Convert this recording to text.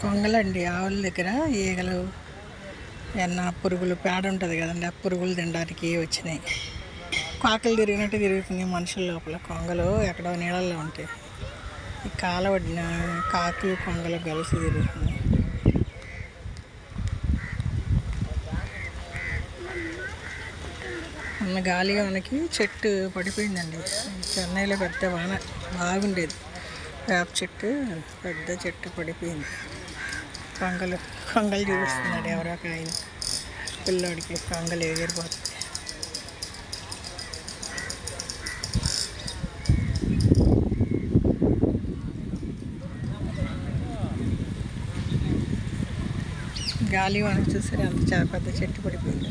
కొంగలండి ఆవుల దగ్గర ఈగలు ఎన్న పురుగులు పేడ ఉంటుంది కదండి ఆ పురుగులు తినడానికి వచ్చినాయి. కాకలు తిరిగినట్టు తిరుగుతుంది మనుషుల లోపల. కొంగలు ఎక్కడో నీళ్ళల్లో ఉంటాయి. ఈ కాలవడిన కాకులు కొంగలు కలిసి తిరుగుతుంది ఉన్న గాలిగా మనకి చెట్టు పడిపోయిందండి. చెన్నైలో పెద్ద వాన బాగుండేది. వేప చెట్టు పెద్ద చెట్టు పడిపోయింది. కొంగలు కొంగలు చూపిస్తున్నాడు ఎవరో ఒక ఆయన పిల్లోడికి కొంగలు ఎగిరిపోతుంది గాలి వాన చూసారు అంత చాలా పెద్ద చెట్టు పడిపోయింది